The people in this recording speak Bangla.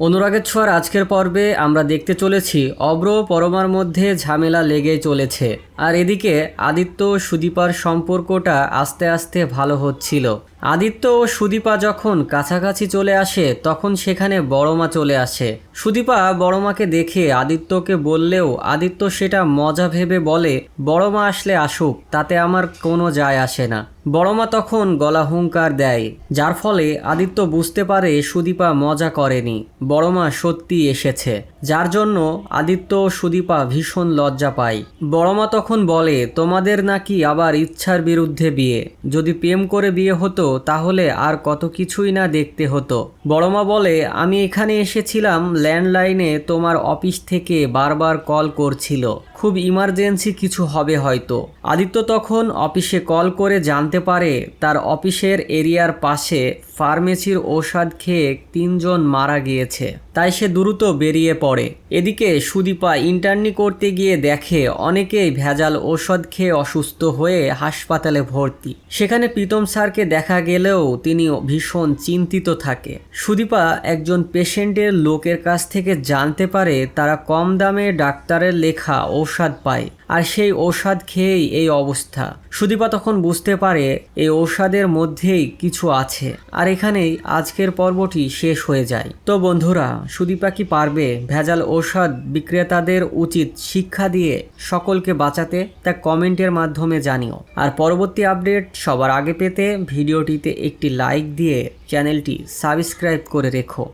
অনুরাগের ছোঁয়ার আজকের পর্বে আমরা দেখতে চলেছি অব্র পরমার মধ্যে ঝামেলা লেগে চলেছে। আর এদিকে আদিত্য সুদীপার সম্পর্কটা আস্তে আস্তে ভালো হচ্ছিল। আদিত্য ও সুদীপা যখন কাছাকাছি চলে আসে, তখন সেখানে বড়মা চলে আসে। সুদীপা বড়মাকে দেখে আদিত্যকে বললেও, আদিত্য সেটা মজা ভেবে বলে, বড়মা আসলে আসুক, তাতে আমার কোনো যায় আসে না। বড়মা তখন গলা হুঙ্কার দেয়, যার ফলে আদিত্য বুঝতে পারে সুদীপা মজা করেনি। বড়মা সত্যি এসেছে। যার জন্য আদিত্য ও সুদীপা ভীষণ লজ্জা পায়। বড়মা তখন বলে, তোমাদের নাকি আবার ইচ্ছার বিরুদ্ধে বিয়ে। যদি প্রেম করে বিয়ে হতো, তাহলে আর কত কিছুই না দেখতে হতো। বড়মা বলে, আমি এখানে এসেছিলাম ল্যান্ডলাইনে তোমার অফিস থেকে বারবার কল করছিল। খুব ইমার্জেন্সি কিছু হবে হয়তো। আদিত্য তখন অফিসে কল করে জানতে পারে তার অফিসের এরিয়ার পাশে ফার্মেসির ঔষধ খেয়ে তিনজন মারা গিয়েছে। তাই সে দ্রুত বেরিয়ে পড়ে। এদিকে সুদীপা ইন্টার্নি করতে গিয়ে দেখে অনেকেই ভেজাল ঔষধ খেয়ে অসুস্থ হয়ে হাসপাতালে ভর্তি। সেখানে প্রীতম স্যারকে দেখা গেলেও তিনি ভীষণ চিন্তিত থাকে। সুদীপা একজন পেশেন্টের লোকের কাছ থেকে জানতে পারে তারা কম দামে ডাক্তারের লেখা ঔষধ পায়, আর সেই ঔষধ খেয়েই এই অবস্থা। সুদীপা তখন বুঝতে পারে এই ঔষধের মধ্যেই কিছু আছে, আর এখানেই আজকের পর্বটি শেষ হয়ে যায়। তো বন্ধুরা, সুদীপা কি পারবে ভেজাল ঔষধ বিক্রেতাদের উচিত শিক্ষা দিয়ে সকলকে বাঁচাতে? তা কমেন্টের মাধ্যমে জানিও। আর পরবর্তী আপডেট সবার আগে পেতে ভিডিওটিতে একটি লাইক দিয়ে চ্যানেলটি সাবস্ক্রাইব করে রেখো।